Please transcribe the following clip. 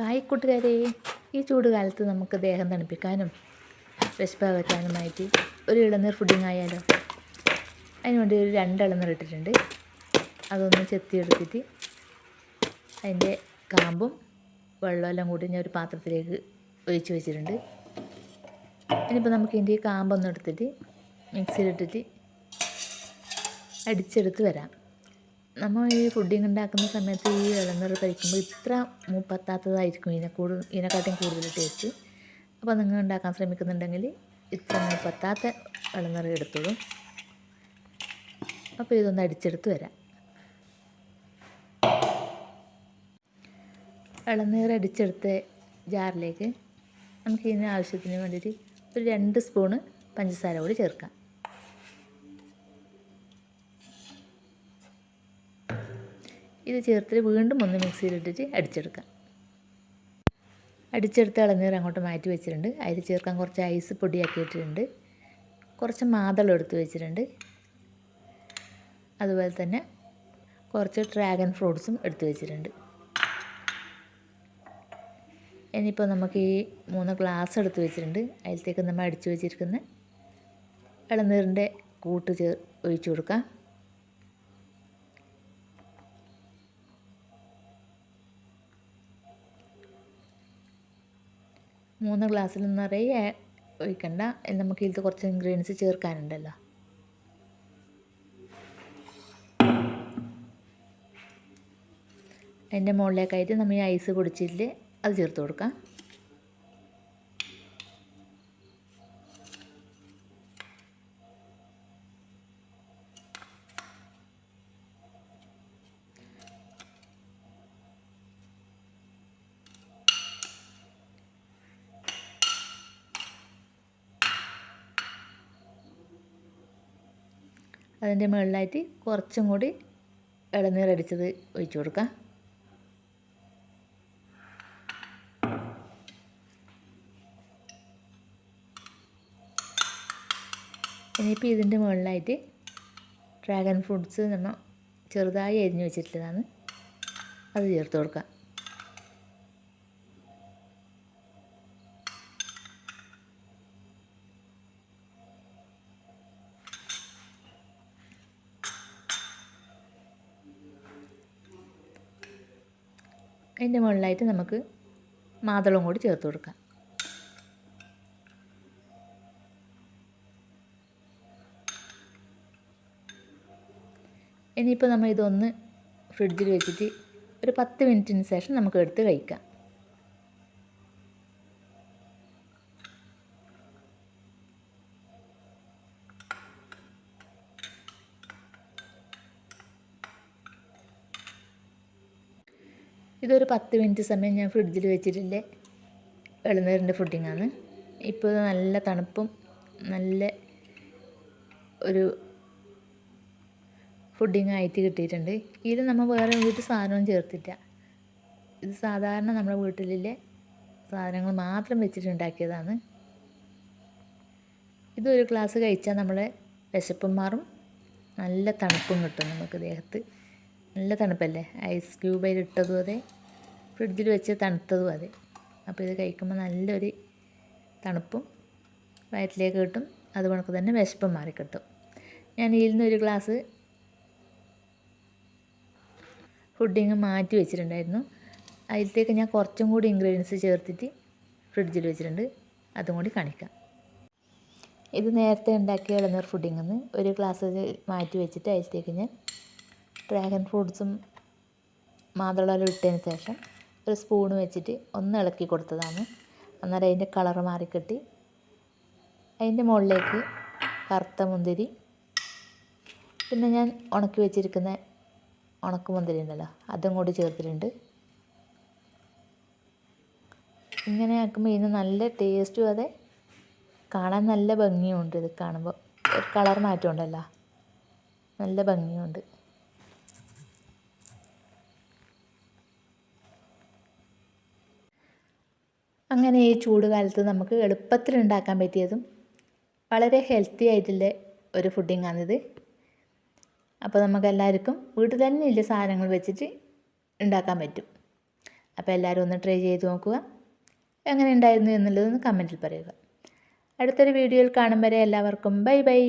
Hi കൂട്ടുകാരെ. ഈ ചൂട് കാലത്ത് നമുക്ക് ദേഹം തണുപ്പിക്കാനും വിശപ്പകറ്റാനുമായിട്ട് ഒരു ഇളനീർ ഫുഡിങ് ആയാലോ? അതിനുവേണ്ടി ഒരു രണ്ട് ഇളനീർ ഇട്ടിട്ടുണ്ട്. അതൊന്ന് ചെത്തിയെടുത്തിട്ട് അതിന്റെ കാമ്പും വെള്ളമെല്ലാം കൂടി ഞാൻ ഒരു പാത്രത്തിലേക്ക് ഒഴിച്ച് വെച്ചിട്ടുണ്ട്. ഇനിയിപ്പോൾ നമുക്ക് ഇതിന്റെ കാമ്പൊന്നും എടുത്തിട്ട് മിക്സിയിലിട്ടിട്ട് അടിച്ചെടുത്ത് വരാം. നമ്മൾ ഈ ഫുഡിങ് ഉണ്ടാക്കുന്ന സമയത്ത് ഈ ഇളനീർ കഴിക്കുമ്പോൾ ഇത്ര മൂപ്പത്താത്തതായിരിക്കും ഇതിനെ കൂടുതൽ ഇതിനെക്കാട്ടും കൂടുതൽ ടേസ്റ്റ് അപ്പോൾ നിങ്ങൾ ഉണ്ടാക്കാൻ ശ്രമിക്കുന്നുണ്ടെങ്കിൽ ഇത്ര മൂപ്പത്താത്ത ഇളനീർ എടുത്തോളും. അപ്പോൾ ഇതൊന്ന് അടിച്ചെടുത്ത് വരാം. ഇളനീർ അടിച്ചെടുത്ത ജാറിലേക്ക് നമുക്ക് ഇതിന് ആവശ്യത്തിന് വേണ്ടിയിട്ട് ഒരു രണ്ട് സ്പൂണ് പഞ്ചസാര കൂടി ചേർക്കാം. ഇത് ചേർത്തിട്ട് വീണ്ടും ഒന്ന് മിക്സിയിലിട്ടിട്ട് അടിച്ചെടുക്കാം. അടിച്ചെടുത്ത് ഇളനീർ അങ്ങോട്ട് മാറ്റി വെച്ചിട്ടുണ്ട്. അതിൽ ചേർക്കാൻ കുറച്ച് ഐസ് പൊടിയാക്കിയിട്ടുണ്ട്. കുറച്ച് മാതളം എടുത്ത് വെച്ചിട്ടുണ്ട്. അതുപോലെ തന്നെ കുറച്ച് ഡ്രാഗൺ ഫ്രൂട്ട്സും എടുത്തു വെച്ചിട്ടുണ്ട്. ഇനിയിപ്പോൾ നമുക്ക് ഈ മൂന്ന് ഗ്ലാസ് എടുത്ത് വെച്ചിട്ടുണ്ട്. അതിലത്തേക്ക് നമ്മൾ അടിച്ചു വെച്ചിരിക്കുന്ന ഇളനീറിന്റെ കൂട്ട് ചേർ ഒഴിച്ചു കൊടുക്കാം. മൂന്ന് ഗ്ലാസ്സിൽ നിറയെ ഒഴിക്കണ്ട. നമുക്ക് ഇതിൽ കുറച്ച് ഇൻഗ്രീഡിയൻസ് ചേർക്കാനുണ്ടല്ലോ. അതിന്റെ മുകളിലേക്കായിട്ട് നമ്മൾ ഈ ഐസ് പൊടിച്ചിട്ട് അത് ചേർത്ത് കൊടുക്കാം. അതിന്റെ മുകളിലായിട്ട് കുറച്ചും കൂടി ഇളനീരടിച്ചത് ഒഴിച്ചു കൊടുക്കാം. ഇനിയിപ്പോൾ ഇതിന്റെ മുകളിലായിട്ട് ഡ്രാഗൺ ഫ്രൂട്ട്സ് നമ്മൾ ചെറുതായി അരിഞ്ഞു വെച്ചിട്ടുള്ളതാണ്. അത് ചേർത്ത് കൊടുക്കാം. അതിന്റെ മുകളിലായിട്ട് നമുക്ക് മാതളം കൂടി ചേർത്ത് കൊടുക്കാം. ഇനിയിപ്പോൾ നമ്മൾ ഇതൊന്ന് ഫ്രിഡ്ജിൽ വെച്ചിട്ട് ഒരു പത്ത് മിനിറ്റിന് ശേഷം നമുക്ക് എടുത്ത് കഴിക്കാം. ഇതൊരു പത്ത് മിനിറ്റ് സമയം ഞാൻ ഫ്രിഡ്ജിൽ വെച്ചിട്ടില്ലേ? ഇളനീരിന്റെ ഫുഡിങ്ങാണ്. ഇപ്പോൾ നല്ല തണുപ്പും നല്ല ഒരു ഫുഡിങ് ആയിട്ട് കിട്ടിയിട്ടുണ്ട്. ഇത് നമ്മൾ വേറെ വീട്ടിൽ സാധനവും ചേർത്തില്ല ഇത് സാധാരണ നമ്മുടെ വീട്ടിലെ സാധനങ്ങൾ മാത്രം വെച്ചിട്ടുണ്ടാക്കിയതാണ്. ഇതൊരു ഗ്ലാസ് കഴിച്ചാൽ നമ്മളെ വിശപ്പും മാറും. നല്ല തണുപ്പും കിട്ടും നമുക്ക് ദേഹത്ത്. നല്ല തണുപ്പല്ലേ? ഐസ് ക്യൂബ് അതിലിട്ടതും അതെ. ഫ്രിഡ്ജിൽ വെച്ച് തണുത്തതും അതെ. അപ്പോൾ ഇത് കഴിക്കുമ്പോൾ നല്ലൊരു തണുപ്പും വയറ്റിലേക്ക് കിട്ടും. അതുകൊണ്ട് തന്നെ വിശപ്പും മാറിക്കിട്ടും ഞാൻ ഇതിൽ നിന്ന് ഒരു ഗ്ലാസ് ഫുഡിങ് മാറ്റി വെച്ചിട്ടുണ്ടായിരുന്നു. അതിലത്തേക്ക് ഞാൻ കുറച്ചും കൂടി ഇൻഗ്രീഡിയൻസ് ചേർത്തിട്ട് ഫ്രിഡ്ജിൽ വെച്ചിട്ടുണ്ട്. അതും കൂടി കാണിക്കാം. ഇത് നേരത്തെ ഉണ്ടാക്കിയ ഇളനീർ ഫുഡിങ്ങിൽ നിന്ന് ഒരു ഗ്ലാസ് മാറ്റി വെച്ചിട്ട് അതിലത്തേക്ക് ഞാൻ ഡ്രാഗൺ ഫ്രൂട്ട്സും മാതളെല്ലാം ഇട്ടതിന് ശേഷം ഒരു സ്പൂൺ വെച്ചിട്ട് ഒന്ന് ഇളക്കി കൊടുത്തതാണ്. അന്നേരം അതിന്റെ കളർ മാറിക്കിട്ടി. അതിന്റെ മുകളിലേക്ക് കറുത്ത മുന്തിരി. പിന്നെ ഞാൻ ഉണക്കി വെച്ചിരിക്കുന്ന ഉണക്കമുന്തിരി ഉണ്ടല്ലോ അതും കൂടി ചേർത്തിട്ടുണ്ട്. ഇങ്ങനെ ആക്കുമ്പോൾ ഇതിന് നല്ല ടേസ്റ്റും അതെ കാണാൻ നല്ല ഭംഗിയുണ്ട് ഇത് കാണുമ്പോൾ. ഒരു കളർ മാറ്റമുണ്ടല്ലോ നല്ല ഭംഗിയുണ്ട്. അങ്ങനെ ഈ ചൂട് കാലത്ത് നമുക്ക് എളുപ്പത്തിൽ ഉണ്ടാക്കാൻ പറ്റിയതും വളരെ ഹെൽത്തി ആയിട്ടുള്ള ഒരു ഫുഡിങ്ങാണിത് അപ്പോൾ നമുക്കെല്ലാവർക്കും വീട്ടിൽ തന്നെ ഉള്ള സാധനങ്ങൾ വെച്ചിട്ട് ഉണ്ടാക്കാൻ പറ്റും. അപ്പോൾ എല്ലാവരും ഒന്ന് ട്രൈ ചെയ്ത് നോക്കുക. എങ്ങനെ ഉണ്ടായിരുന്നു എന്നുള്ളതൊന്ന് കമന്റിൽ പറയുക. അടുത്തൊരു വീഡിയോയിൽ കാണും വരെ എല്ലാവർക്കും. Bye bye